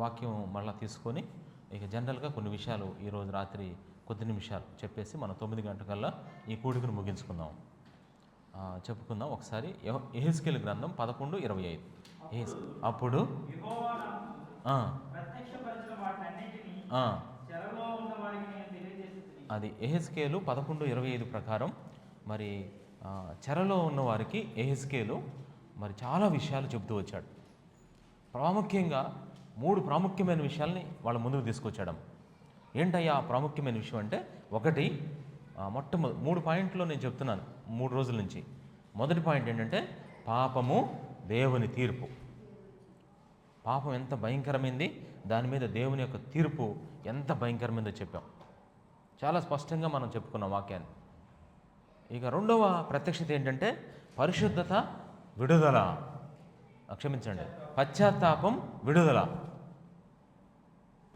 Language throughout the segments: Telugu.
వాక్యం మళ్ళీ తీసుకొని ఇక జనరల్గా కొన్ని విషయాలు ఈరోజు రాత్రి కొద్ది నిమిషాలు చెప్పేసి మనం తొమ్మిది గంటకల్లా ఈ కూడికను ముగించుకుందాం. చెప్పుకుందాం ఒకసారి. ఎహెస్కేల్ గ్రంథం పదకొండు ఇరవై ఐదు. అప్పుడు అది ఎహెస్కేలు పదకొండు ఇరవై ఐదు ప్రకారం. మరి చెరలో ఉన్న వారికి ఎహెస్కేలు మరి చాలా విషయాలు చెబుతూ వచ్చాడు. ప్రాముఖ్యంగా మూడు ప్రాముఖ్యమైన విషయాల్ని వాళ్ళ ముందుకు తీసుకొచ్చాడు. ఏంటయ్యా ఆ ప్రాముఖ్యమైన విషయం అంటే ఒకటి మొట్టమొదటి మూడు పాయింట్లు నేను చెప్తున్నాను మూడు రోజుల నుంచి. మొదటి పాయింట్ ఏంటంటే పాపము దేవుని తీర్పు. పాపం ఎంత భయంకరమైంది? దాని మీద దేవుని యొక్క తీర్పు ఎంత భయంకరమైందో చెప్పాం. చాలా స్పష్టంగా మనం చెప్పుకున్నాం వాక్యాన్ని. ఇక రెండవ ప్రత్యక్షత ఏంటంటే పరిశుద్ధత విడుదల. క్షమించండి. పశ్చాత్తాపం విడుదల.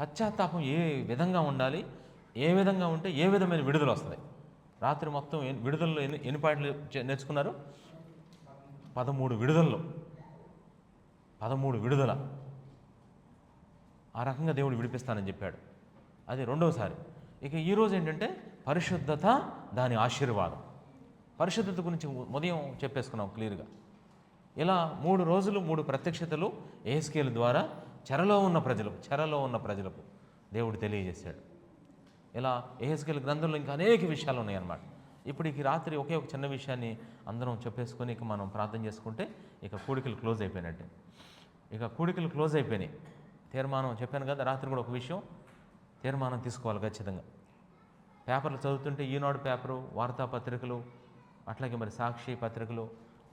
పశ్చాత్తాపం ఏ విధంగా ఉండాలి ఏ విధంగా ఉంటే ఏ విధమైన విడుదల వస్తుంది? రాత్రి మొత్తం విడుదలలో ఎన్ని ఎన్ని పాయింట్లు నేర్చుకున్నారు? పదమూడు విడుదలలో. పదమూడు విడుదల. ఆ రకంగా దేవుడు విడిపిస్తానని చెప్పాడు. అది రెండవసారి ఇక ఈరోజు ఏంటంటే పరిశుద్ధత దాని ఆశీర్వాదం. పరిశుద్ధత గురించి ఉదయం చెప్పేసుకున్నాం క్లియర్గా. ఇలా మూడు రోజులు మూడు ప్రత్యక్షతలు ఏస్కేల్ ద్వారా చెరలో ఉన్న ప్రజలు చెరలో ఉన్న ప్రజలకు దేవుడు తెలియజేశాడు. ఇలా ఏహెస్కెల్ గ్రంథంలో ఇంకా అనేక విషయాలు ఉన్నాయన్నమాట. ఇప్పుడు ఈ రాత్రి ఒకే ఒక చిన్న విషయాన్ని అందరం చెప్పేసుకొని ఇక మనం ప్రార్థన చేసుకుంటే ఇక కూడికలు క్లోజ్ అయిపోయినట్టే. ఇక కూడికలు క్లోజ్ అయిపోయినాయి. తీర్మానం చెప్పాను కదా రాత్రి కూడా ఒక విషయం. తీర్మానం తీసుకోవాలి ఖచ్చితంగా. పేపర్లు చదువుతుంటే ఈనాడు పేపరు వార్తాపత్రికలు అట్లాగే మరి సాక్షి పత్రికలు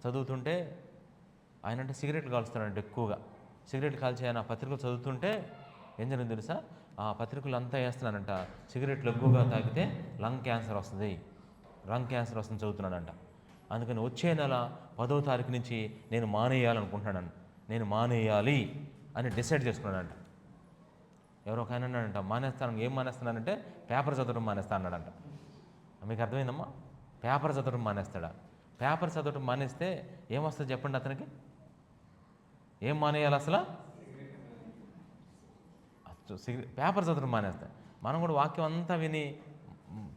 చదువుతుంటే ఆయన అంటే సిగరెట్లు కాలుస్తాడంటే ఎక్కువగా. సిగరెట్ కాల్చేయని ఆ పత్రికలు చదువుతుంటే ఏం జరిగింది తెలుసా? ఆ పత్రికలు అంతా వేస్తున్నానంట. సిగరెట్లు ఎక్కువగా తాగితే లంగ్ క్యాన్సర్ వస్తుంది. లంగ్ క్యాన్సర్ వస్తుంది చదువుతున్నాడంట అందుకని వచ్చే నెల పదో తారీఖు నుంచి నేను మానేయాలనుకుంటున్నాను నేను మానేయాలి అని డిసైడ్ చేసుకున్నానంట. ఎవరో ఒక ఆయన అన్నాడంట మానేస్తాను ఏం మానేస్తున్నానంటే పేపర్ చదవడం మానేస్తా అన్నాడంట. మీకు అర్థమైందమ్మా? పేపర్ చదవడం మానేస్తాడా? పేపర్ చదవడం మానేస్తే ఏమొస్తుంది చెప్పండి అతనికి? ఏం మానేయాలి అసలు? పేపర్ చదవడం మానేస్తా. మనం కూడా వాక్యం అంతా విని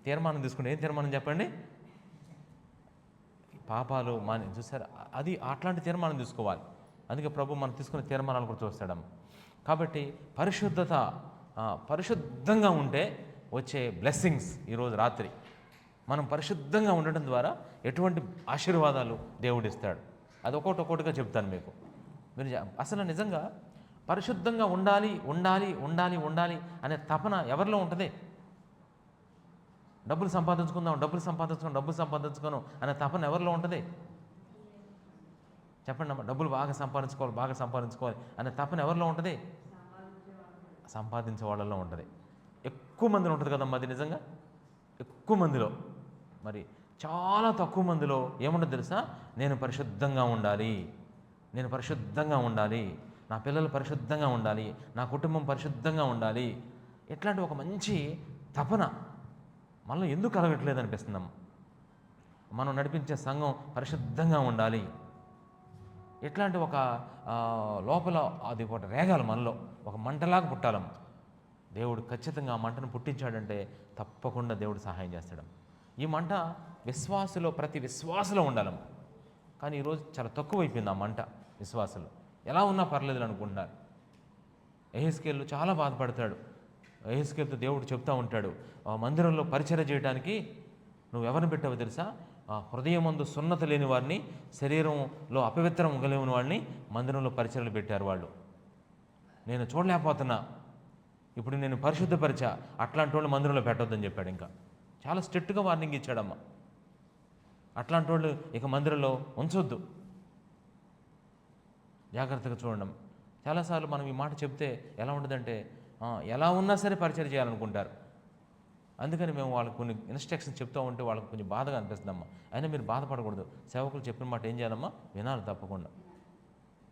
తీర్మానం తీసుకుంటే ఏం తీర్మానం చెప్పండి? పాపాలు మాని చూసారు? అది అట్లాంటి తీర్మానం తీసుకోవాలి. అందుకే ప్రభు మనం తీసుకునే తీర్మానాలు కూడా చూస్తాడు కాబట్టి పరిశుద్ధత పరిశుద్ధంగా ఉంటే వచ్చే బ్లెస్సింగ్స్ ఈరోజు రాత్రి. మనం పరిశుద్ధంగా ఉండటం ద్వారా ఎటువంటి ఆశీర్వాదాలు దేవుడిస్తాడు అది ఒక్కొక్కటి ఒక్కొక్కటిగా చెప్తాను మీకు. మీరు అసలు నిజంగా పరిశుద్ధంగా ఉండాలి ఉండాలి ఉండాలి ఉండాలి అనే తపన ఎవరిలో ఉంటుంది? డబ్బులు సంపాదించుకుందాం డబ్బులు సంపాదించుకుందాం డబ్బులు సంపాదించుకోను అనే తపన ఎవరిలో ఉంటుంది? చెప్పండి అమ్మా డబ్బులు బాగా సంపాదించుకోవాలి బాగా సంపాదించుకోవాలి అనే తపన ఎవరిలో ఉంటుంది? సంపాదించే వాళ్ళలో ఉంటుంది. ఎక్కువ మందిలో ఉంటుంది కదమ్మా అది నిజంగా? ఎక్కువ మందిలో. మరి చాలా తక్కువ మందిలో ఏముంటుంది తెలుసా? నేను పరిశుద్ధంగా ఉండాలి. నేను పరిశుద్ధంగా ఉండాలి. నా పిల్లలు పరిశుద్ధంగా ఉండాలి. నా కుటుంబం పరిశుద్ధంగా ఉండాలి. ఇట్లాంటి ఒక మంచి తపన మనలో ఎందుకు కలగట్లేదు అనిపిస్తున్నాం మనం నడిపించే సంఘం పరిశుద్ధంగా ఉండాలి. ఇట్లాంటి ఒక లోపల అది ఒకటి రేగాలి మనలో ఒక మంటలాగా పుట్టాలం దేవుడు ఖచ్చితంగా ఆ మంటను పుట్టించాడంటే తప్పకుండా దేవుడు సహాయం చేస్తాడు. ఈ మంట విశ్వాసులో ప్రతి విశ్వాసలో ఉండాలం కానీ ఈరోజు చాలా తక్కువైపోయింది ఆ మంట. విశ్వాసులు. ఎలా ఉన్నా పర్లేదు అనుకుంటున్నారు. ఎహెస్కేల్ చాలా బాధపడతాడు. ఎహెస్కేల్తో దేవుడు చెప్తా ఉంటాడు ఆ మందిరంలో పరిచయం చేయడానికి నువ్వు ఎవరిని పెట్టావో తెలుసా? ఆ హృదయమందు సున్నత లేని వారిని శరీరంలో అపవిత్రం కలిగిన వాడిని మందిరంలో పరిచయలు పెట్టారు వాళ్ళు. నేను చూడలేకపోతున్నా. ఇప్పుడు నేను పరిశుద్ధపరిచా. అట్లాంటి వాళ్ళు మందిరంలో పెట్టొద్దని చెప్పాడు ఇంకా. చాలా స్ట్రిక్ట్గా వార్నింగ్ ఇచ్చాడమ్మా. అట్లాంటి వాళ్ళు ఇక మందిరంలో ఉంచొద్దు. జాగ్రత్తగా చూడడం. చాలాసార్లు మనం ఈ మాట చెప్తే ఎలా ఉంటుందంటే ఎలా ఉన్నా సరే పరిచయం చేయాలనుకుంటారు. అందుకని మేము వాళ్ళకి కొన్ని ఇన్స్ట్రక్షన్స్ చెప్తూ ఉంటే వాళ్ళకి కొంచెం బాధగా అనిపిస్తుందమ్మా. అయినా మీరు బాధపడకూడదు. సేవకులు చెప్పిన మాట ఏం చేయాలమ్మా? వినాలి తప్పకుండా.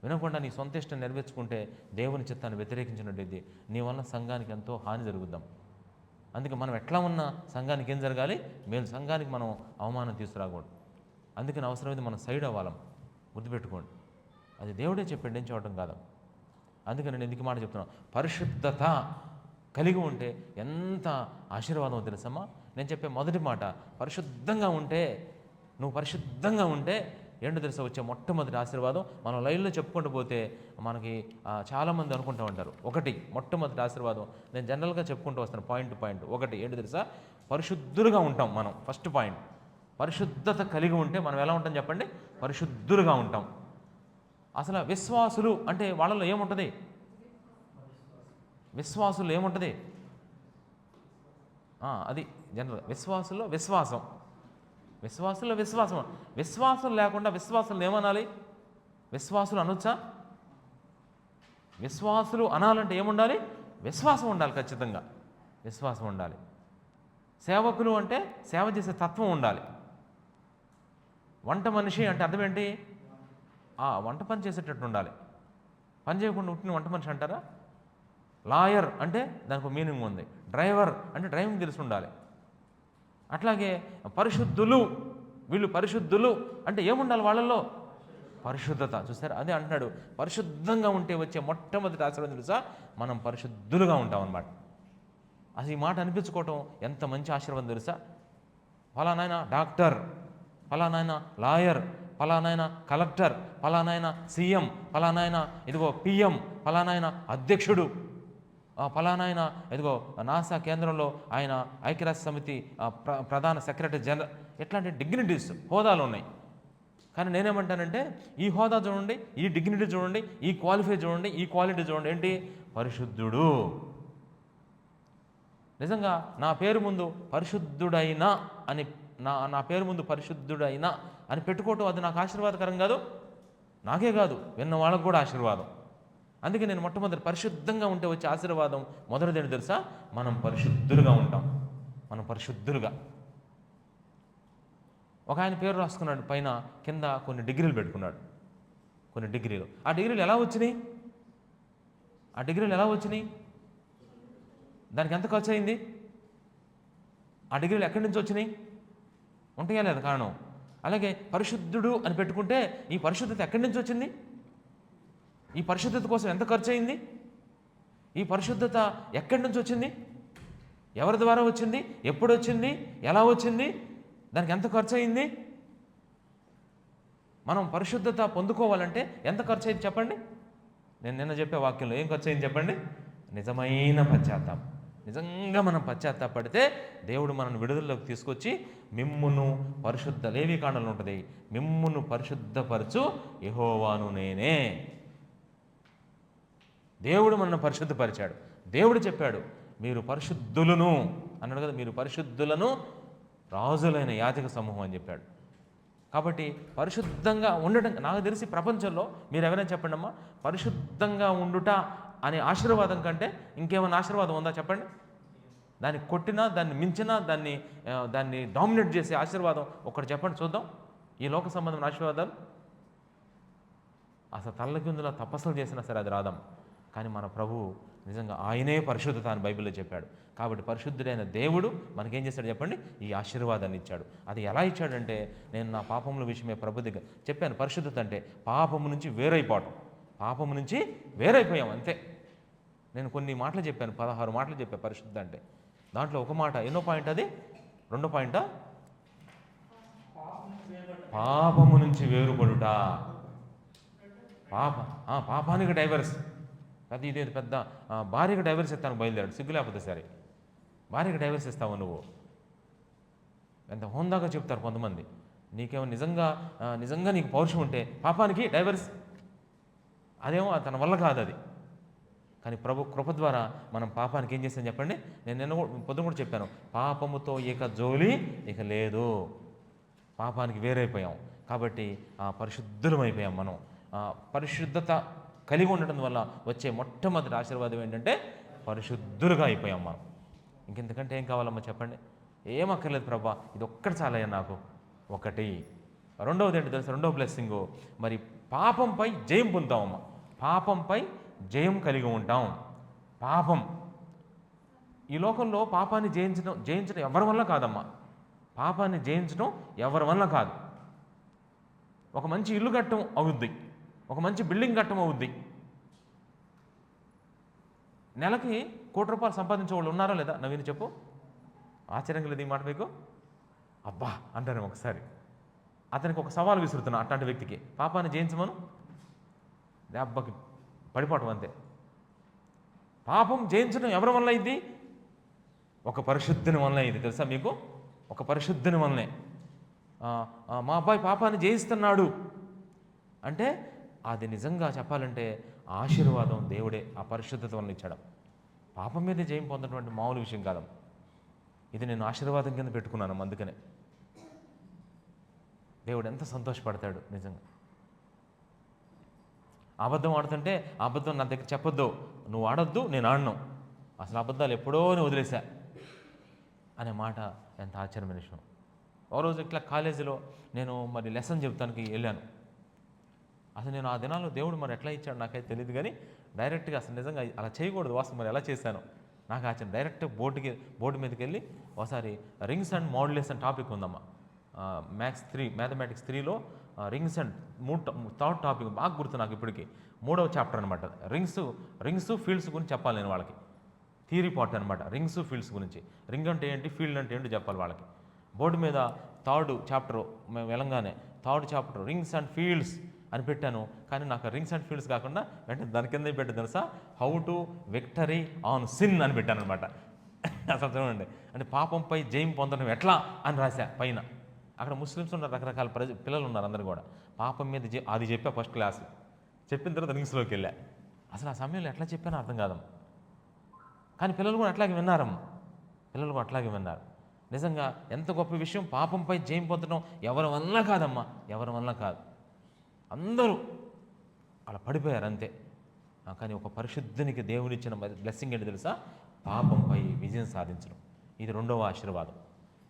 వినకుండా నీ సొంత ఇష్టం నెరవేర్చుకుంటే దేవుని చిత్తాన్ని వ్యతిరేకించినట్టయితే నీ వల్ల సంఘానికి ఎంతో హాని జరుగుద్దాం. అందుకే మనం ఎట్లా ఉన్నా సంఘానికి ఏం జరగాలి? మేలు సంఘానికి మనం అవమానం తీసుకురాకూడదు. అందుకని అవసరమైతే మనం సైడ్ అవ్వాలం. గుర్తుపెట్టుకోండి. అది దేవుడే చెప్పండి నేను చూడటం కాదు. అందుకని నేను ఎందుకు మాట చెప్తున్నాను పరిశుద్ధత కలిగి ఉంటే ఎంత ఆశీర్వాదం తెలుసమ్మా? నేను చెప్పే మొదటి మాట పరిశుద్ధంగా ఉంటే నువ్వు పరిశుద్ధంగా ఉంటే ఏంటో తెలుసా? వచ్చే మొట్టమొదటి ఆశీర్వాదం. మనం లైన్లో చెప్పుకుంటూ పోతే మనకి చాలామంది అనుకుంటూ ఉంటారు. ఒకటి మొట్టమొదటి ఆశీర్వాదం. నేను జనరల్గా చెప్పుకుంటూ వస్తాను పాయింట్ పాయింట్. ఒకటి ఏంటో తెలుసా? పరిశుద్ధులుగా ఉంటాం మనం. First point. పరిశుద్ధత కలిగి ఉంటే మనం ఎలా ఉంటాం చెప్పండి? పరిశుద్ధులుగా ఉంటాం. అసలు విశ్వాసులు అంటే వాళ్ళలో ఏముంటుంది? విశ్వాసులు ఏముంటుంది? అది జనరల్ విశ్వాసుల్లో విశ్వాసం. విశ్వాసుల్లో విశ్వాసం. విశ్వాసం లేకుండా విశ్వాసులు ఏమనాలి? విశ్వాసులు అనొచ్చా? విశ్వాసులు అనాలంటే ఏముండాలి? విశ్వాసం ఉండాలి ఖచ్చితంగా. విశ్వాసం ఉండాలి. సేవకులు అంటే సేవ చేసే తత్వం ఉండాలి. వంట మనిషి అంటే అర్థం ఏంటి? వంట పని చేసేటట్టు ఉండాలి. పని చేయకుండా ఉంటున్న వంట మనిషి అంటారా? లాయర్ అంటే దానికి ఒక మీనింగ్ ఉంది. డ్రైవర్ అంటే డ్రైవింగ్ తెలిసి ఉండాలి. అట్లాగే పరిశుద్ధులు వీళ్ళు పరిశుద్ధులు అంటే ఏముండాలి వాళ్ళల్లో? పరిశుద్ధత. చూసారు? అదే అంటున్నాడు. పరిశుద్ధంగా ఉంటే వచ్చే మొట్టమొదటి ఆశీర్వాదం తెలుసా? మనం పరిశుద్ధులుగా ఉంటాం అన్నమాట. అసలు ఈ మాట అనిపించుకోవటం ఎంత మంచి ఆశీర్వాదం తెలుసా? ఫలానాయన డాక్టర్ ఫలానాయన లాయర్ ఫలానాయన కలెక్టర్ ఫలానాయన సీఎం ఫలానాయన ఇదిగో పిఎం ఫలానాయన అధ్యక్షుడు. ఆ ఇదిగో నాసా కేంద్రంలో ఆయన ఐక్యరాజ్య సమితి ప్ర ప్రధాన సెక్రటరీ జనరల్ ఇట్లాంటి డిగ్నిటీస్ హోదాలు ఉన్నాయి. కానీ నేనేమంటానంటే ఈ హోదా చూడండి ఈ డిగ్నిటీ చూడండి ఈ క్వాలిఫై చూడండి ఈ క్వాలిటీ చూడండి ఏంటి? పరిశుద్ధుడు. నిజంగా నా పేరు ముందు పరిశుద్ధుడైన అని నా నా పేరు ముందు పరిశుద్ధుడైనా అని పెట్టుకోవటం అది నాకు ఆశీర్వాదకరం కాదు? నాకే కాదు. విన్న వాళ్ళకు కూడా ఆశీర్వాదం. అందుకే నేను మొట్టమొదటి పరిశుద్ధంగా ఉంటే వచ్చే ఆశీర్వాదం మొదటిదేంటి తెలుసా? మనం పరిశుద్ధులుగా ఉంటాం. మనం పరిశుద్ధులుగా. ఒక ఆయన పేరు రాసుకున్నాడు. పైన కింద కొన్ని డిగ్రీలు పెట్టుకున్నాడు. కొన్ని డిగ్రీలు. ఆ డిగ్రీలు ఎలా వచ్చినాయి? ఆ డిగ్రీలు ఎలా వచ్చినాయి? దానికి ఎంత ఖర్చు అయింది ఆ డిగ్రీలు ఎక్కడి నుంచి వచ్చినాయి? ఉంటాయా లేదా కారణం? అలాగే పరిశుద్ధుడు అని పెట్టుకుంటే ఈ పరిశుద్ధత ఎక్కడి నుంచి వచ్చింది? ఈ పరిశుద్ధత కోసం ఎంత ఖర్చు అయింది ఈ పరిశుద్ధత ఎక్కడి నుంచి వచ్చింది? ఎవరి ద్వారా వచ్చింది? ఎప్పుడు వచ్చింది? ఎలా వచ్చింది? దానికి ఎంత ఖర్చు అయింది మనం పరిశుద్ధత పొందుకోవాలంటే ఎంత ఖర్చు అయింది చెప్పండి? నేను నిన్న చెప్పే వాక్యంలో ఏం ఖర్చు అయింది చెప్పండి? నిజమైన పశ్చాత్తాపం నిజంగా మనం పశ్చాత్తాపడితే దేవుడు మనల్ని విడుదలలోకి తీసుకొచ్చి మిమ్మును పరిశుద్ధ లేవి కాండంలో ఉంటుంది. మిమ్మును పరిశుద్ధపరచు యహోవాను నేనే. దేవుడు మనల్ని పరిశుద్ధపరిచాడు. దేవుడు చెప్పాడు మీరు పరిశుద్ధులను అన్నాడు కదా మీరు పరిశుద్ధులను రాజులైన యాజక సమూహం అని చెప్పాడు. కాబట్టి పరిశుద్ధంగా ఉండటం నాకు తెలిసి ప్రపంచంలో మీరు ఎవరైనా చెప్పండి అమ్మా పరిశుద్ధంగా ఉండుట అనే ఆశీర్వాదం కంటే ఇంకేమైనా ఆశీర్వాదం ఉందా చెప్పండి? దాన్ని కొట్టినా దాన్ని మించినా దాన్ని దాన్ని డామినేట్ చేసే ఆశీర్వాదం ఒకటి చెప్పండి చూద్దాం. ఈ లోక సంబంధమైన ఆశీర్వాదాలు? అసలు తల్లకిందులో తపస్సులు చేసినా సరే అది రాదాం కానీ మన ప్రభువు నిజంగా ఆయనే పరిశుద్ధత అని బైబిల్లో చెప్పాడు. కాబట్టి పరిశుద్ధుడైన దేవుడు మనకేం చేశాడు చెప్పండి? ఈ ఆశీర్వాదాన్ని ఇచ్చాడు. అది ఎలా ఇచ్చాడంటే నేను నా పాపముల విషయమే ప్రభు దగ్గర చెప్పాను. పరిశుద్ధత అంటే పాపము నుంచి వేరైపోవటం. పాపము నుంచి వేరైపోయాం అంతే. నేను కొన్ని మాటలు చెప్పాను పదహారు మాటలు చెప్పాను పరిశుద్ధ అంటే. దాంట్లో ఒక మాట ఎన్నో పాయింట్ అది? రెండో పాయింటా? పాపము నుంచి వేరుపడుట. పాప పాపానికి డైవర్స్. పెద్ద ఇదే పెద్ద భార్యకి డైవర్స్ ఇస్తాను బయలుదేరాడు. సిగ్గు లేకపోతే సరే. భార్యకి డైవర్స్ ఇస్తావు నువ్వు? ఎంత హోందాగా చెప్తారు కొంతమంది. నీకేమో నిజంగా నిజంగా నీకు పౌరుషం ఉంటే పాపానికి డైవర్స్. అదేమో తన వల్ల కాదు అది కానీ ప్రభు కృప ద్వారా మనం పాపానికి ఏం చేస్తాం చెప్పండి? నేను నిన్న కూడా పొద్దున కూడా చెప్పాను. పాపముతో ఇక జోలి ఇక లేదు. పాపానికి వేరైపోయాం. కాబట్టి ఆ మనం. పరిశుద్ధత కలిగి ఉండటం వల్ల వచ్చే మొట్టమొదటి ఆశీర్వాదం ఏంటంటే పరిశుద్ధులుగా అయిపోయాం మనం. ఇంకెంతకంటే ఏం కావాలమ్మా చెప్పండి? ఏం అక్కర్లేదు ప్రభా ఇది ఒక్కటి చాలయ్యా నాకు. ఒకటి. రెండవది ఏంటి తెలుసు? రెండవ బ్లెస్సింగు మరి పాపంపై జయం పొందుతామమ్మా. పాపంపై జయం కలిగి ఉంటాం. పాపం. ఈ లోకంలో పాపాన్ని జయించడం జయించడం ఎవరి వల్ల కాదమ్మా? పాపాన్ని జయించడం ఎవరి వల్ల కాదు. ఒక మంచి ఇల్లు కట్టడం అవుద్ది. ఒక మంచి బిల్డింగ్ కట్టడం అవుద్ది. నెలకి కోటి రూపాయలు సంపాదించే వాళ్ళు ఉన్నారా లేదా? నవీన్ చెప్పు. ఆశ్చర్యం లేదు ఈ మాట మీకు? అబ్బా! అంటారు ఒకసారి. అతనికి ఒక సవాల్ విసురుతున్నా అట్లాంటి వ్యక్తికి. పాపాన్ని జయించమను? దెబ్బకి పడిపోవటం అంతే. పాపం జయించడం ఎవరి వల్ల అయింది? ఒక పరిశుద్ధిని వల్లనే ఇది తెలుసా మీకు? ఒక పరిశుద్ధిని వల్లనే మా అబ్బాయి పాపాన్ని జయిస్తున్నాడు. అంటే అది నిజంగా చెప్పాలంటే ఆశీర్వాదం దేవుడే ఆ పరిశుద్ధత వల్ల ఇచ్చాడు. పాపం మీద జయం పొందటువంటి మామూలు విషయం కాదు. ఇది నేను ఆశీర్వాదం కింద పెట్టుకున్నాను అందుకనే. దేవుడు ఎంత సంతోషపడతాడు నిజంగా. అబద్ధం ఆడుతుంటే అబద్ధం నా దగ్గర చెప్పొద్దు. నువ్వు ఆడొద్దు నేను ఆడను. అసలు అబద్ధాలు ఎప్పుడో నేను వదిలేశా. అనే మాట ఎంత ఆశ్చర్యమైన విషయం. ఓ రోజు ఇట్లా కాలేజీలో నేను మరి లెసన్ చెప్తానికి వెళ్ళాను. అసలు నేను ఆ దినాల్లో దేవుడు మరి ఎట్లా ఇచ్చాడు నాకైతే తెలియదు కానీ డైరెక్ట్గా అసలు నిజంగా అలా చేయకూడదు వాస్తవం మరి ఎలా చేశాను. నాకు ఆశ్చర్యం. డైరెక్ట్ బోర్డుకి బోర్డు మీదకి వెళ్ళి ఒకసారి రింగ్స్ అండ్ మోడ్యులేషన్ టాపిక్ ఉందమ్మా. మ్యాథ్స్ త్రీ మ్యాథమెటిక్స్ త్రీలో రింగ్స్ అండ్ మూడు థర్డ్ టాపిక్ బాగా గుర్తు నాకు ఇప్పటికి. మూడవ చాప్టర్ అనమాట రింగ్స్ రింగ్స్ ఫీల్డ్స్ గురించి చెప్పాలి నేను వాళ్ళకి. థీరీ పార్ట్ అనమాట రింగ్స్ ఫీల్డ్స్ గురించి. రింగ్ అంటే ఏంటి? ఫీల్డ్ అంటే ఏంటి? చెప్పాలి వాళ్ళకి. బోర్డు మీద థర్డ్ చాప్టర్ మేము వెళ్ళంగానే third chapter rings and fields అని పెట్టాను. కానీ నాకు రింగ్స్ అండ్ ఫీల్డ్స్ కాకుండా వెంటనే దాని కింద పెట్టాను తెలుసా? How to victory on sin అని పెట్టాను అనమాట అసలు చూడండి. అంటే పాపంపై జయం పొందడం ఎట్లా అని రాశా పైన. అక్కడ ముస్లిమ్స్ ఉన్నారు రకరకాల ప్రజ పిల్లలు ఉన్నారు అందరు కూడా. పాపం మీద అది చెప్పా ఫస్ట్ క్లాస్. చెప్పిన తర్వాత రింగ్స్లోకి వెళ్ళా. అసలు ఆ సమయంలో ఎట్లా చెప్పానో అర్థం కాదు. కానీ పిల్లలు కూడా అట్లాగే విన్నారమ్మ పిల్లలు కూడా అట్లాగే విన్నారు. నిజంగా ఎంత గొప్ప విషయం పాపంపై జయం పొందడం ఎవరి వల్ల కాదమ్మా? ఎవరి వల్ల కాదు. అందరూ అలా పడిపోయారు అంతే. కానీ ఒక పరిశుద్ధునికి దేవునిచ్చిన బ్లెస్సింగ్ ఏంటి తెలుసా? పాపంపై విజయం సాధించడం. ఇది రెండవ ఆశీర్వాదం.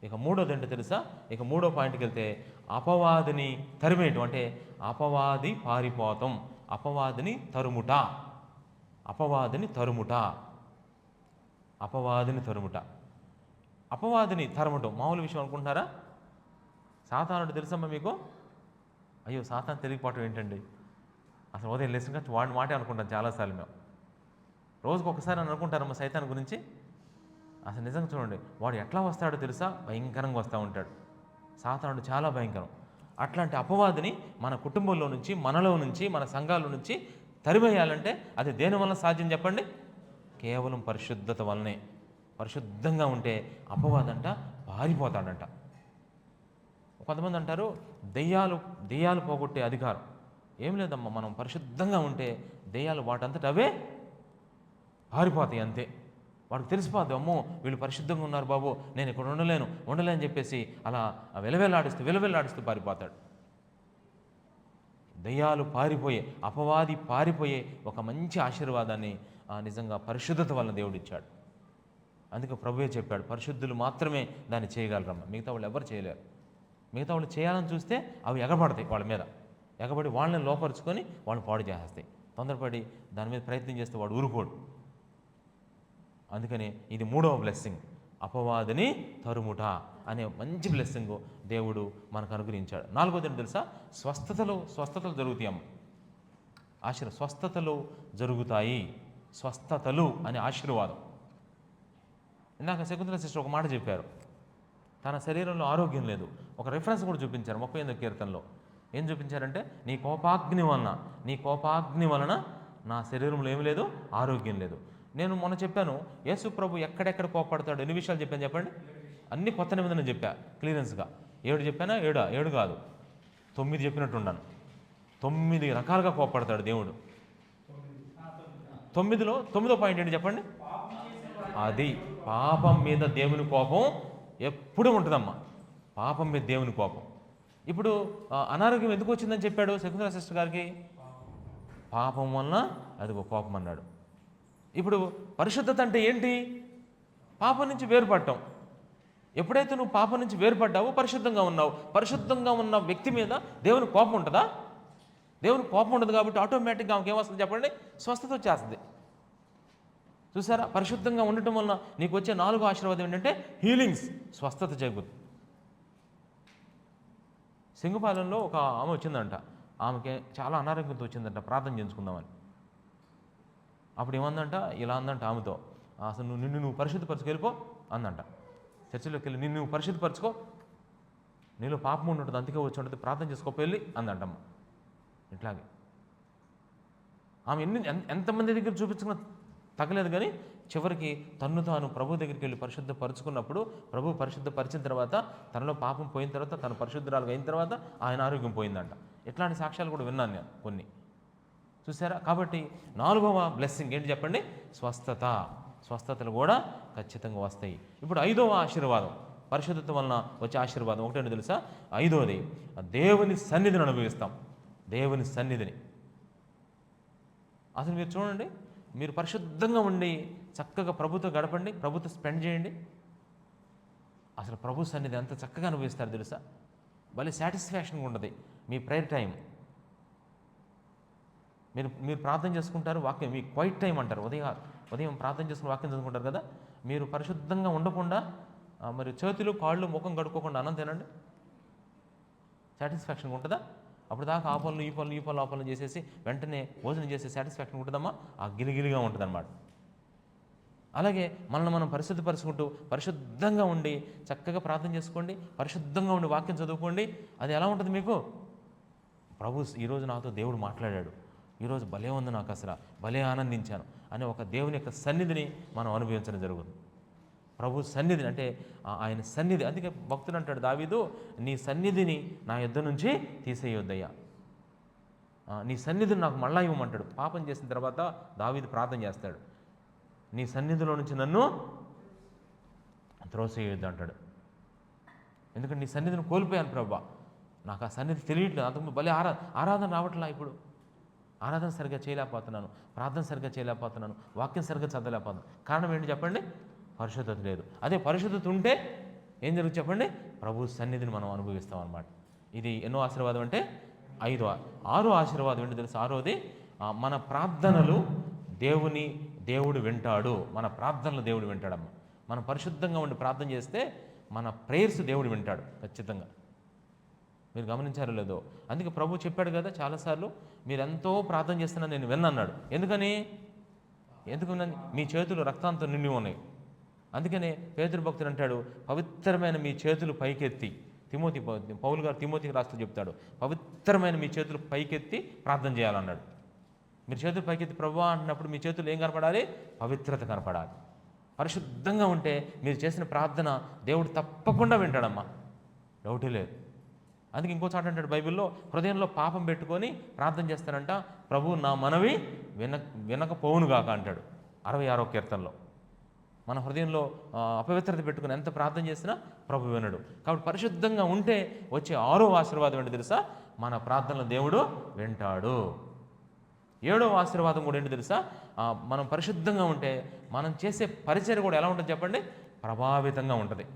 ఇక మూడోది ఏంటో తెలుసా? ఇక మూడో పాయింట్కి వెళ్తే అపవాదిని తరిమేయటం. అంటే అపవాది పారిపోతం. అపవాదిని తరుముట. అపవాదిని తరుముట. అపవాదిని తరుముట. అపవాదిని తరమటం. మామూలు విషయం అనుకుంటున్నారా? సాతానుడు తెలుసమ్మా మీకు? అయ్యో సాతాన్ తెలియకపోవటం ఏంటండి? అసలు ఉదయం లేచిన కానీ వాడి మాటే అనుకుంటాం చాలాసార్లు మేము. రోజుకు ఒకసారి అని అనుకుంటారమ్మా సైతాన్ గురించి? అసలు నిజంగా చూడండి వాడు ఎట్లా వస్తాడో తెలుసా? భయంకరంగా వస్తూ ఉంటాడు. సాతానుడు చాలా భయంకరం. అట్లాంటి అపవాదిని మన కుటుంబంలో నుంచి మనలో నుంచి మన సంఘాల నుంచి తరివేయాలంటే అది దేని వల్ల సాధ్యం చెప్పండి? కేవలం పరిశుద్ధత వల్లనే పరిశుద్ధంగా ఉంటే అపవాదంట పారిపోతాడంట. కొంతమంది అంటారు దెయ్యాలు దెయ్యాలు పోగొట్టే అధికారం. ఏం లేదమ్మా మనం పరిశుద్ధంగా ఉంటే దెయ్యాలు వాటంతట అవే పారిపోతాయి అంతే. వాడికి తెలిసిపోద్ది అమ్మో వీళ్ళు పరిశుద్ధంగా ఉన్నారు బాబు నేను ఇక్కడ ఉండలేను ఉండలేని చెప్పేసి అలా విలవెల్లాడిస్తూ విలవెల్లాడిస్తూ పారిపోతాడు. దయ్యాలు పారిపోయే అపవాది పారిపోయే ఒక మంచి ఆశీర్వాదాన్ని నిజంగా పరిశుద్ధత వల్ల దేవుడిచ్చాడు అందుకే ప్రభువే చెప్పాడు పరిశుద్ధులు మాత్రమే దాన్ని చేయగలరమ్మ. మిగతా వాళ్ళు ఎవరు చేయలేరు. మిగతా వాళ్ళు చేయాలని చూస్తే అవి ఎగబడతాయి వాళ్ళ మీద. ఎగబడి వాళ్ళని లోపరుచుకొని వాళ్ళు పాడు చేసేస్తాయి. తొందరపడి దాని మీద ప్రయత్నం చేస్తే వాడు ఊరుకోడు. అందుకని ఇది మూడవ బ్లెస్సింగ్ అపవాదిని తరుముట అనే మంచి బ్లెస్సింగ్ దేవుడు మనకు అనుగ్రహించాడు. నాలుగోది ఏంటి తెలుసా? స్వస్థతలు స్వస్థతలు జరుగుతాయి ఆశీర్వ స్వస్థతలు జరుగుతాయి. స్వస్థతలు అనే ఆశీర్వాదం. ఇందాక శకుంతల సిస్టర్ ఒక మాట చెప్పారు. తన శరీరంలో ఆరోగ్యం లేదు. ఒక రిఫరెన్స్ కూడా చూపించారు ముప్పై ఎనిమిది కీర్తనలో. ఏం చూపించారంటే నీ కోపాగ్ని వలన నీ కోపాగ్ని వలన నా శరీరంలో ఏమి లేదు ఆరోగ్యం లేదు. నేను మొన్న చెప్పాను యేసు ప్రభు ఎక్కడెక్కడ కోపడతాడు? ఎన్ని విషయాలు చెప్పాను చెప్పండి? అన్ని కొత్త నిబంధనలు చెప్పా క్లియరెన్స్గా. ఏడు చెప్పానా? ఏడా? ఏడు కాదు. తొమ్మిది చెప్పినట్టున్నాను తొమ్మిది రకాలుగా కోపడతాడు దేవుడు. తొమ్మిదిలో తొమ్మిదో పాయింట్ ఏంటి చెప్పండి? అది పాపం మీద దేవుని కోపం ఎప్పుడూ ఉంటుందమ్మా. పాపం మీద దేవుని కోపం. ఇప్పుడు అనారోగ్యం ఎందుకు వచ్చిందని చెప్పాడు శకుంతల సిస్టర్ గారికి? పాపం వలన అది ఒక కోపం అన్నాడు. ఇప్పుడు పరిశుద్ధత అంటే ఏంటి? పాపం నుంచి వేరుపడటం ఎప్పుడైతే నువ్వు పాపం నుంచి వేరుపడ్డావో పరిశుద్ధంగా ఉన్నావు. పరిశుద్ధంగా ఉన్న వ్యక్తి మీద దేవుని కోపం ఉంటుందా? దేవుని కోపం ఉండదు కాబట్టి ఆటోమేటిక్గా ఆమెకి ఏమొస్తుంది చెప్పండి? స్వస్థత వచ్చేస్తుంది. చూసారా? పరిశుద్ధంగా ఉండటం వలన నీకు వచ్చే నాలుగో ఆశీర్వాదం ఏంటంటే హీలింగ్స్ స్వస్థత చేకూరు సింగపాలెంలో ఒక ఆమె వచ్చిందంట. ఆమెకి చాలా అనారోగ్యంతో వచ్చిందంట. ప్రార్థన చేసుకుందామని అప్పుడు ఏమందంట? ఇలా అందంట ఆమెతో. అసలు నువ్వు నిన్ను నువ్వు పరిశుద్ధపరచుకెళ్ళిపో అందంట. చర్చిలోకి వెళ్ళి నిన్ను నువ్వు పరిశుద్ధపరచుకో. నీలో పాపం ఉంటుంది అందుకే వచ్చి ఉంటుంది ప్రార్థన చేసుకో వెళ్ళి అందంటమ్మ. ఇట్లాగే. ఆమె ఎన్ని ఎంతమంది దగ్గర చూపించుకున్న తగలేదు కానీ చివరికి తన్ను తాను ప్రభు దగ్గరికి వెళ్ళి పరిశుద్ధపరచుకున్నప్పుడు ప్రభు పరిశుద్ధ పరిచిన తర్వాత తనలో పాపం పోయిన తర్వాత తను పరిశుద్ధరాలుగా అయిన తర్వాత ఆయన ఆరోగ్యం పోయిందంట. ఇట్లాంటి సాక్ష్యాలు కూడా విన్నాను నేను కొన్ని. చూసారా? కాబట్టి నాలుగవ బ్లెస్సింగ్ ఏంటి చెప్పండి? స్వస్థత. స్వస్థతలు కూడా ఖచ్చితంగా వస్తాయి. ఇప్పుడు ఐదవ ఆశీర్వాదం. పరిశుద్ధత వలన వచ్చే ఆశీర్వాదం ఒకటేంటి తెలుసా? ఐదవది దేవుని సన్నిధిని అనుభవిస్తాం. దేవుని సన్నిధిని. అసలు మీరు చూడండి మీరు పరిశుద్ధంగా ఉండి చక్కగా ప్రభుత్వం గడపండి ప్రభుత్వం స్పెండ్ చేయండి. అసలు ప్రభు సన్నిధి ఎంత చక్కగా అనుభవిస్తారు తెలుసా? భలే సాటిస్ఫాక్షన్గా ఉంటుంది. మీ ప్రేయర్ టైం మీరు మీరు ప్రార్థన చేసుకుంటారు వాక్యం మీ క్వైట్ టైం అంటారు ఉదయం ఉదయం ప్రార్థన చేసుకుని వాక్యం చదువుకుంటారు కదా మీరు పరిశుద్ధంగా ఉండకుండా మరి చేతులు కాళ్ళు ముఖం కడుక్కోకుండా అన్నం తినండి. సాటిస్ఫాక్షన్ ఉంటుందా? అప్పుడు దాకా ఆ పనులు ఈ పనులు ఈ పనులు ఆ పనులు చేసేసి వెంటనే భోజనం చేసే సాటిస్ఫాక్షన్ ఉంటుందమ్మా? ఆ గిలిగిలిగా ఉంటుంది అలాగే మనల్ని మనం పరిశుద్ధపరుచుకుంటూ పరిశుద్ధంగా ఉండి చక్కగా ప్రార్థన చేసుకోండి పరిశుద్ధంగా ఉండి వాక్యం చదువుకోండి. అది ఎలా ఉంటుంది మీకు? ప్రభు ఈరోజు నాతో దేవుడు మాట్లాడాడు. ఈరోజు భలే ఉంది నాకు అసలు భలే ఆనందించాను అనే ఒక దేవుని యొక్క సన్నిధిని మనం అనుభవించడం జరుగుతుంది. ప్రభు సన్నిధిని అంటే ఆయన సన్నిధి అందుకే భక్తుడు అంటాడు దావీదు నీ సన్నిధిని నా యుద్ధ నుంచి తీసేయొద్దయ్యా. నీ సన్నిధిని నాకు మళ్ళా ఇవ్వమంటాడు. పాపం చేసిన తర్వాత దావీదు ప్రార్థన చేస్తాడు. నీ సన్నిధిలో నుంచి నన్ను త్రోసేయొద్దు అంటాడు. ఎందుకంటే నీ సన్నిధిని కోల్పోయాను ప్రభా. నాకు ఆ సన్నిధి తెలియట్లేదు. అంతకుముందు భలే ఆరా ఆరాధన రావట్లా ఇప్పుడు. ఆరాధన సరిగ్గా చేయలేకపోతున్నాను ప్రార్థన సరిగ్గా చేయలేకపోతున్నాను వాక్యం సరిగ్గా చదవలేకపోతున్నాను. కారణం ఏంటి చెప్పండి? పరిశుద్ధత లేదు. అదే పరిశుద్ధత ఉంటే ఏం జరుగుతుంది చెప్పండి? ప్రభు సన్నిధిని మనం అనుభవిస్తాం అనమాట ఇది ఎన్నో ఆశీర్వాదం అంటే? ఐదో ఆరో ఆశీర్వాదం ఏంటి తెలుసు? ఆరోది మన ప్రార్థనలు దేవుని దేవుడు వింటాడు. మన ప్రార్థనలు దేవుడు వింటాడమ్మ. మనం పరిశుద్ధంగా ఉండి ప్రార్థన చేస్తే మన ప్రేయర్స్ దేవుడు వింటాడు ఖచ్చితంగా. మీరు గమనించారో లేదో. అందుకే ప్రభు చెప్పాడు కదా చాలాసార్లు మీరు ఎంతో ప్రార్థన చేస్తున్నా నేను విన్నన్నాడు ఎందుకని? ఎందుకు మీ చేతులు రక్తంతో నిండి ఉన్నాయి. అందుకనే పేదరు భక్తుడు అంటాడు పవిత్రమైన మీ చేతులు పైకెత్తి తిమోతి పౌలు గారు తిమోతికి రాస్తూ చెప్తాడు పవిత్రమైన మీ చేతులు పైకెత్తి ప్రార్థన చేయాలన్నాడు. మీరు చేతులు పైకెత్తి ప్రభు అంటున్నప్పుడు మీ చేతులు ఏం కనపడాలి? పవిత్రత కనపడాలి. పరిశుద్ధంగా ఉంటే మీరు చేసిన ప్రార్థన దేవుడు తప్పకుండా వింటాడమ్మా. డౌటే లేదు. అందుకే ఇంకో చాట అంటాడు బైబిల్లో హృదయంలో పాపం పెట్టుకొని ప్రార్థన చేస్తానంట ప్రభు నా మనవి విన వినకపోవునుగాక అంటాడు అరవై ఆరో కీర్తనలో. మన హృదయంలో అపవిత్రత పెట్టుకుని ఎంత ప్రార్థన చేసినా ప్రభు వినడు. కాబట్టి పరిశుద్ధంగా ఉంటే వచ్చే ఆరో ఆశీర్వాదం ఏంటి తెలుసా? మన ప్రార్థనలు దేవుడు వింటాడు. ఏడవ ఆశీర్వాదం కూడా ఏంటి తెలుసా? మనం పరిశుద్ధంగా ఉంటే మనం చేసే పరిచర్య కూడా ఎలా ఉంటుంది చెప్పండి? ప్రభావితంగా ఉంటుంది.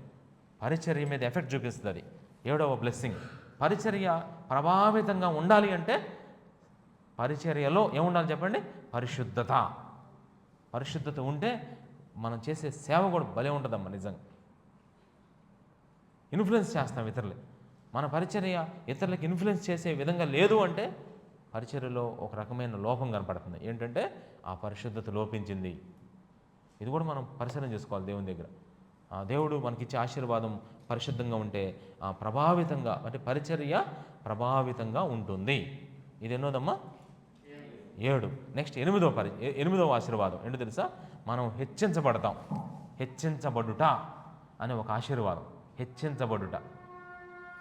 పరిచర్య మీద ఎఫెక్ట్ చూపిస్తుంది అది. ఏడవ బ్లెస్సింగ్. పరిచర్య ప్రభావితంగా ఉండాలి అంటే పరిచర్యలో ఏముండాలి చెప్పండి? పరిశుద్ధత. పరిశుద్ధత ఉంటే మనం చేసే సేవ కూడా భలే ఉంటుందమ్మా నిజంగా. ఇన్ఫ్లుయెన్స్ చేస్తాం ఇతరులు మన పరిచర్య ఇతరులకు ఇన్ఫ్లుయెన్స్ చేసే విధంగా లేదు అంటే పరిచర్యలో ఒక రకమైన లోపం కనపడుతుంది. ఏంటంటే ఆ పరిశుద్ధత లోపించింది. ఇది కూడా మనం పరిశీలన చేసుకోవాలి దేవుని దగ్గర. ఆ దేవుడు మనకిచ్చే ఆశీర్వాదం పరిశుద్ధంగా ఉంటే ప్రభావితంగా అంటే పరిచర్య ప్రభావితంగా ఉంటుంది. ఇది ఎన్నోదమ్మా ఏడు. నెక్స్ట్ ఎనిమిదవ పరి ఎనిమిదవ ఆశీర్వాదం. ఏంటో తెలుసా? మనం హెచ్చించబడతాం. హెచ్చించబడుట అనే ఒక ఆశీర్వాదం. హెచ్చించబడుట.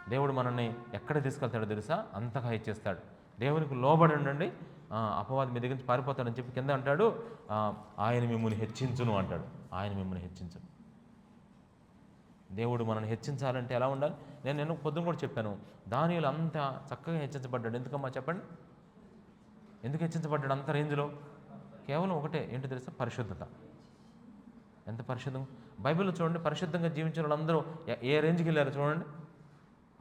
దేవుడు మనల్ని ఎక్కడ తీసుకెళ్తాడో తెలుసా? అంతగా హెచ్చిస్తాడు. దేవునికి లోబడి ఉండండి. అపవాది మీ దగ్గర నుంచి పారిపోతాడని చెప్పి కింద అంటాడు. ఆయన మిమ్మల్ని హెచ్చించును అంటాడు. ఆయన మిమ్మల్ని హెచ్చించును. దేవుడు మనల్ని హెచ్చించాలంటే ఎలా ఉండాలి? నేను నిన్న పొద్దున కూడా చెప్పాను దానియులు అంత చక్కగా హెచ్చించబడ్డాడు. ఎందుకమ్మా చెప్పండి? ఎందుకు హెచ్చించబడ్డాడు అంత రేంజ్లో? కేవలం ఒకటే ఏంటో తెలుసా? పరిశుద్ధత. ఎంత పరిశుద్ధం? బైబిల్లో చూడండి పరిశుద్ధంగా జీవించిన వాళ్ళందరూ ఏ రేంజ్కి వెళ్ళారు చూడండి?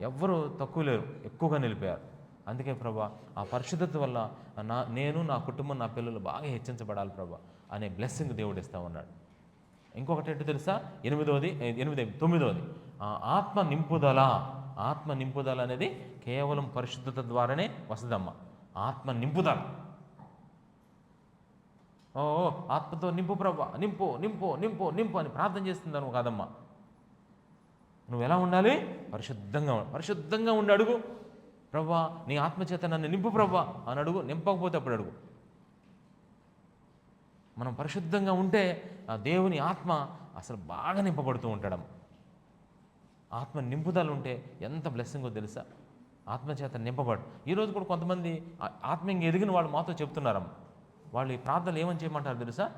ఎవ్వరూ తక్కువ లేరు ఎక్కువగా నిలిపారు అందుకే ప్రభా ఆ పరిశుద్ధత వల్ల నా నేను నా కుటుంబం నా పిల్లలు బాగా హెచ్చించబడాలి ప్రభా అనే బ్లెస్సింగ్ దేవుడు ఇస్తా ఉన్నాడు. ఇంకొకటి ఏంటో తెలుసా ఎనిమిదవది ఎనిమిది తొమ్మిదవది ఆత్మ నింపుదల ఆత్మ నింపుదల అనేది కేవలం పరిశుద్ధత ద్వారానే వస్తుందమ్మ. ఆత్మ నింపుదల. ఓ ఆత్మతో నింపు ప్రభా నింపు నింపు నింపు నింపు అని ప్రార్థన చేస్తుందను కాదమ్మా. నువ్వు ఎలా ఉండాలి? పరిశుద్ధంగా పరిశుద్ధంగా ఉండి అడుగు. ప్రభా నీ ఆత్మచేత నన్ను నింపు ప్రవ్వా అని అడుగు నింపకపోతే అప్పుడు అడుగు. మనం పరిశుద్ధంగా ఉంటే ఆ దేవుని ఆత్మ అసలు బాగా నింపబడుతూ ఉంటాడమ్మ ఆత్మ నింపుదల ఉంటే ఎంత బ్లెస్సింగో తెలుసా? ఆత్మచేత నింపబడు. ఈరోజు కూడా కొంతమంది ఆ- ఆత్మీయంగా ఎదిగిన వాళ్ళు మాతో చెప్తున్నారమ్మ వాళ్ళు ఈ ప్రార్థనలు ఏమని చేయమంటారు తెలుసా?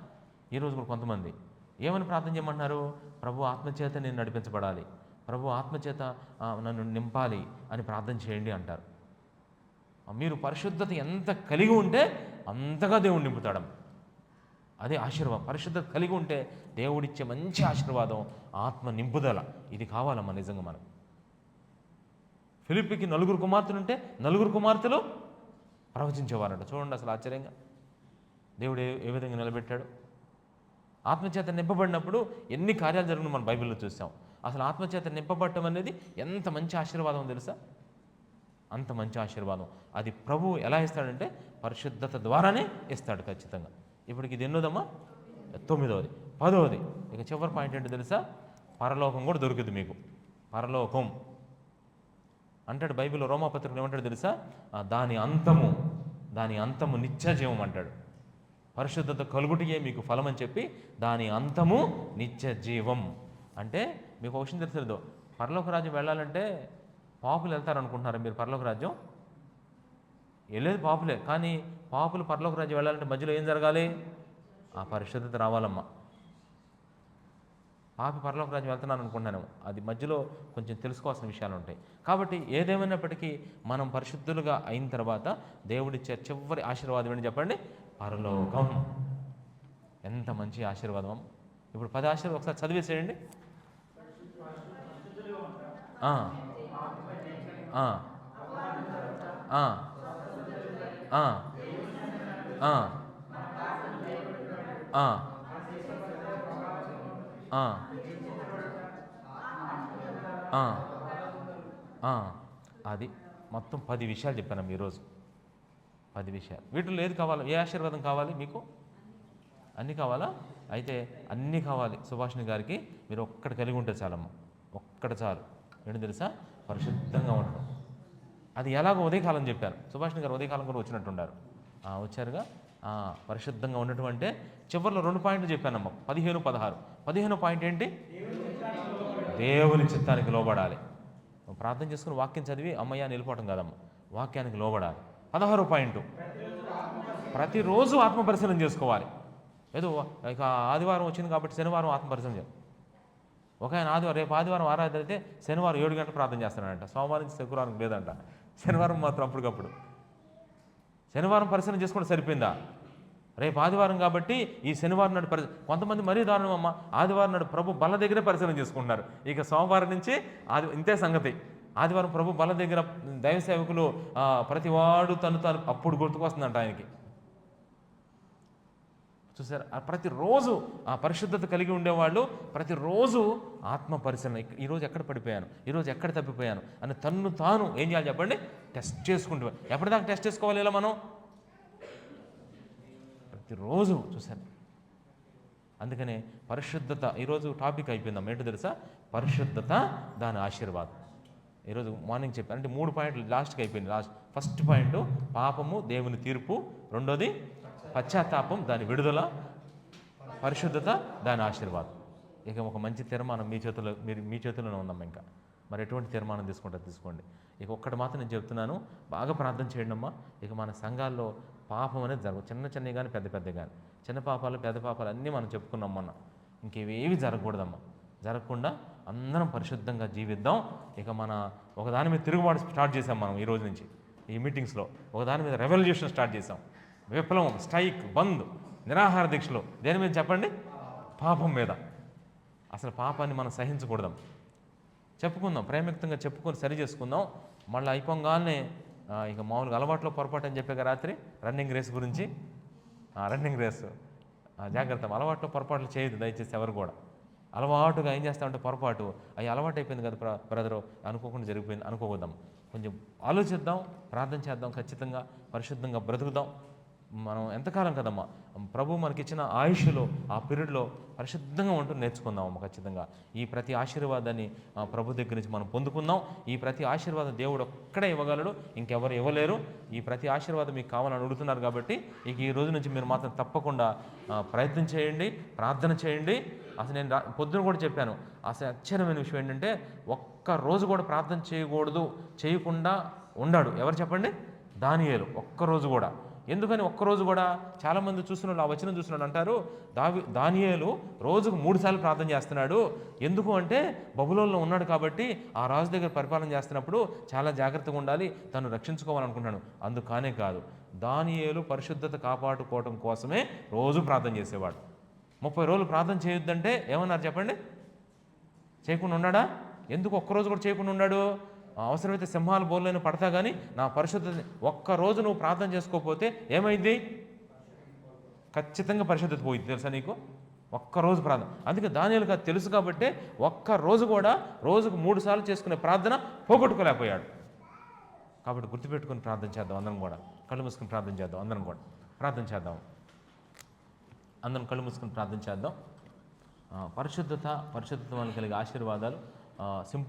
ఈరోజు కూడా కొంతమంది. ఏమని ప్రార్థన చేయమంటున్నారు? ప్రభు ఆత్మచేత నేను నడిపించబడాలి. ప్రభు ఆత్మచేత నన్ను నింపాలి అని ప్రార్థన చేయండి అంటారు. మీరు పరిశుద్ధత ఎంత కలిగి ఉంటే అంతగా దేవుడు నింపుతాడమ్మ అదే ఆశీర్వాదం. పరిశుద్ధత కలిగి ఉంటే దేవుడిచ్చే మంచి ఆశీర్వాదం ఆత్మ నింపుదల. ఇది కావాలమ్మా నిజంగా మనకు ఫిలిప్పికి నలుగురు కుమార్తెలు ఉంటే నలుగురు కుమార్తెలు ప్రవచించేవారంట. చూడండి అసలు ఆశ్చర్యంగా. దేవుడు ఏ విధంగా నిలబెట్టాడు? ఆత్మచేత నింపబడినప్పుడు ఎన్ని కార్యాలు జరుగును మనం బైబిల్లో చూసాం. అసలు ఆత్మచేత నింపబడటం అనేది ఎంత మంచి ఆశీర్వాదం తెలుసా? అంత మంచి ఆశీర్వాదం. అది ప్రభువు ఎలా ఇస్తాడంటే పరిశుద్ధత ద్వారానే ఇస్తాడు ఖచ్చితంగా. ఇప్పటికి ఇది ఎన్నోదమ్మా? తొమ్మిదవది. పదవది. ఇక చివరి పాయింట్ ఏంటో తెలుసా? పరలోకం కూడా దొరుకుతుంది మీకు. పరలోకం. అంటాడు బైబిల్లో రోమాపత్రికలు ఏమంటాడు తెలుసా? దాని అంతము దాని అంతము నిత్యజీవం అంటాడు. పరిశుద్ధత కలుగుటియే మీకు ఫలం అని చెప్పి దాని అంతము నిత్య జీవం అంటే మీకు ఒక విషయం తెలుసు పరలోక రాజ్యం వెళ్ళాలంటే పాపులు వెళ్తారనుకుంటున్నారా మీరు పరలోక రాజ్యం? వెళ్ళేది పాపులే కానీ పాపులు పరలోక రాజ్యం వెళ్ళాలంటే మధ్యలో ఏం జరగాలి? ఆ పరిశుద్ధత రావాలమ్మా. పాపి పరలోక రాజ్యం వెళ్తున్నాను అనుకుంటున్నాను. అది మధ్యలో కొంచెం తెలుసుకోవాల్సిన విషయాలు ఉంటాయి. కాబట్టి ఏదేమైనప్పటికీ మనం పరిశుద్ధులుగా అయిన తర్వాత దేవుడిచ్చే చివరి ఆశీర్వాదం ఏంటి చెప్పండి? పరలోకం. ఎంత మంచి ఆశీర్వాదం. ఇప్పుడు పది ఆశీర్వాదం ఒకసారి చదివేసేయండి ఆ. అది మొత్తం పది విషయాలు చెప్పాను ఈరోజు. పది విషయాలు. వీటిలో ఏది కావాలి? ఏ ఆశీర్వాదం కావాలి మీకు? అన్నీ కావాలా? అయితే అన్నీ కావాలి. సుభాషిణి గారికి మీరు ఒక్కడ కలిగి ఉంటే చాలమ్మ. ఒక్కడ చాలు. ఏంటి తెలుసా? పరిశుద్ధంగా ఉండడం అది ఎలాగో ఉదయకాలం చెప్పారు. సుభాష్ గారు ఉదయకాలం కూడా వచ్చినట్టున్నారు వచ్చారుగా. పరిశుద్ధంగా ఉండటం అంటే చివరిలో రెండు పాయింట్లు చెప్పానమ్మ. పదిహేను పదహారు. పదిహేను పాయింట్ ఏంటి? దేవుని చిత్తానికి లోబడాలి. ప్రార్థన చేసుకుని వాక్యం చదివి అమ్మయ్య నిలిపోవటం కాదమ్మ. వాక్యానికి లోబడాలి. పదహారు పాయింట్. ప్రతిరోజు ఆత్మ పరిశీలన చేసుకోవాలి. ఏదో ఇక ఆదివారం వచ్చింది కాబట్టి శనివారం ఆత్మ పరిశీలన చేయాలి. ఒక ఆయన ఆదివారం రేపు ఆదివారం ఆరాధన అయితే శనివారం ఏడు గంటలు ప్రార్థన చేస్తున్నాడంట సోమవారం నుంచి శుక్రవారం లేదంట. శనివారం మాత్రం అప్పటికప్పుడు. శనివారం పరిశీలన చేసుకుంటే సరిపోయిందా? రేపు ఆదివారం కాబట్టి ఈ శనివారం నాడు పరి కొంతమంది మరీ దారుణం అమ్మ ఆదివారం నాడు ప్రభు బల దగ్గరే పరిశీలన చేసుకుంటున్నారు. ఇక సోమవారం నుంచి ఆది ఇంతే సంగతి. ఆదివారం ప్రభు బల దగ్గర దైవ సేవకులు ప్రతివాడు తను తను అప్పుడు గుర్తుకొస్తుందంట ఆయనకి. చూసారు? ప్రతిరోజు ఆ పరిశుద్ధత కలిగి ఉండేవాళ్ళు ప్రతిరోజు ఆత్మ పరిశీలన. ఈరోజు ఎక్కడ పడిపోయాను? ఈరోజు ఎక్కడ తప్పిపోయాను? అని తన్ను తాను ఏం చేయాలి చెప్పండి? టెస్ట్ చేసుకుంటూ. ఎప్పటిదాకా టెస్ట్ చేసుకోవాలి ఇలా మనం? ప్రతిరోజు చూసాను అందుకనే పరిశుద్ధత ఈరోజు టాపిక్ అయిపోయిందమ్మా. ఏంటో తెలుసా? పరిశుద్ధత దాని ఆశీర్వాదం. ఈరోజు మార్నింగ్ చెప్పాను అంటే మూడు పాయింట్లు లాస్ట్కి అయిపోయింది. లాస్ట్ ఫస్ట్ పాయింట్ పాపము దేవుని తీర్పు. రెండోది పశ్చాత్తాపం దాని విడుదల పరిశుద్ధత దాని ఆశీర్వాదం. ఇక ఒక మంచి తీర్మానం మీ చేతిలో మీరు మీ చేతిలోనే ఉందమ్మా ఇంకా. మరి ఎటువంటి తీర్మానం తీసుకుంటారు తీసుకోండి. ఇక ఒక్కటి మాత్రం నేను చెప్తున్నాను బాగా ప్రార్థన చేయండి అమ్మా. ఇక మన సంఘాల్లో పాపం అనేది జరగదు చిన్న చిన్నవి కానీ పెద్ద పెద్ద కానీ చిన్న పాపాలు పెద్ద పాపాలు అన్నీ మనం చెప్పుకున్నాం మొన్న. ఇంకేవేవి జరగకూడదమ్మా. జరగకుండా అందరం పరిశుద్ధంగా జీవిద్దాం. ఇక మన ఒకదాని మీద తిరుగుబాటు స్టార్ట్ చేసాం మనం ఈ రోజు నుంచి. ఈ మీటింగ్స్లో ఒకదాని మీద రెవల్యూషన్ స్టార్ట్ చేసాం విప్లవం స్ట్రైక్ బంద్ నిరాహార దీక్షలు. దేని మీద చెప్పండి? పాపం మీద. అసలు పాపాన్ని మనం సహించకూడదాం. చెప్పుకుందాం ప్రేమయుక్తంగా చెప్పుకొని సరి చేసుకుందాం. మళ్ళీ అయిపోగానే ఇక మామూలుగా అలవాట్లో పొరపాటు అని చెప్పాక రాత్రి రన్నింగ్ రేస్ గురించి. Running race. జాగ్రత్త అలవాట్లో పొరపాట్లు చేయదు దయచేసి ఎవరు కూడా. అలవాటుగా ఏం చేస్తామంటే పొరపాటు. అవి అలవాటు అయిపోయింది కదా బ్రదరు అనుకోకుండా జరిగిపోయింది అనుకోకూడదాం. కొంచెం ఆలోచిద్దాం ప్రార్థన చేద్దాం ఖచ్చితంగా పరిశుద్ధంగా బ్రతుకుదాం. మనం ఎంతకాలం కదమ్మా? ప్రభు మనకిచ్చిన ఆయుష్లో ఆ పీరియడ్లో పరిశుద్ధంగా ఉంటూ నేర్చుకుందాం ఖచ్చితంగా. ఈ ప్రతి ఆశీర్వాదాన్ని ప్రభు దగ్గర నుంచి మనం పొందుకుందాం. ఈ ప్రతి ఆశీర్వాదం దేవుడు ఒక్కడే ఇవ్వగలడు ఇంకెవరు ఇవ్వలేరు. ఈ ప్రతి ఆశీర్వాదం మీకు కావాలని అడుగుతున్నారు కాబట్టి ఇక ఈ రోజు నుంచి మీరు మాత్రం తప్పకుండా ప్రయత్నం చేయండి ప్రార్థన చేయండి. అసలు నేను రా- పొద్దున కూడా చెప్పాను అసలు ఆశ్చర్యమైన విషయం ఏంటంటే ఒక్క రోజు కూడా ప్రార్థన చేయకూడదు చేయకుండా ఉండాడు. ఎవరు చెప్పండి? దానియేలు ఒక్కరోజు కూడా. ఎందుకని ఒక్కరోజు కూడా చాలామంది చూసిన ఆ వచనం చూసినాడు అంటారు దావి దానియేలు రోజుకు మూడు సార్లు ప్రార్థన చేస్తున్నాడు. ఎందుకు అంటే బబులోల్లో ఉన్నాడు కాబట్టి ఆ రాజు దగ్గర పరిపాలన చేస్తున్నప్పుడు చాలా జాగ్రత్తగా ఉండాలి తను రక్షించుకోవాలనుకుంటున్నాడు. అందుకనే కాదు దానియేలు పరిశుద్ధత కాపాడుకోవడం కోసమే రోజు ప్రార్థన చేసేవాడు. ముప్పై రోజులు ప్రార్థన చేయొద్దంటే ఏమన్నారు చెప్పండి? చేయకుండా ఉన్నాడా? ఎందుకు ఒక్కరోజు కూడా చేయకుండా ఉన్నాడు? అవసరమైతే సింహాలు బోర్లైన పడతా కానీ నా పరిశుద్ధత ఒక్కరోజు నువ్వు ప్రార్థన చేసుకోకపోతే ఏమైంది? ఖచ్చితంగా పరిశుద్ధత పోయింది. తెలుసా నీకు? ఒక్కరోజు ప్రార్థన. అందుకే దానియాలకు అది తెలుసు కాబట్టి ఒక్క రోజు కూడా రోజుకు మూడు సార్లు చేసుకునే ప్రార్థన పోగొట్టుకోలేకపోయాడు. కాబట్టి గుర్తుపెట్టుకొని ప్రార్థన చేద్దాం అందరం కూడా. కళ్ళు మూసుకుని ప్రార్థన చేద్దాం అందరం కూడా. ప్రార్థన చేద్దాం. అందరం కళ్ళు మూసుకుని ప్రార్థన చేద్దాం. పరిశుద్ధత పరిశుద్ధత వల్ల కలిగే ఆశీర్వాదాలు సింపుల్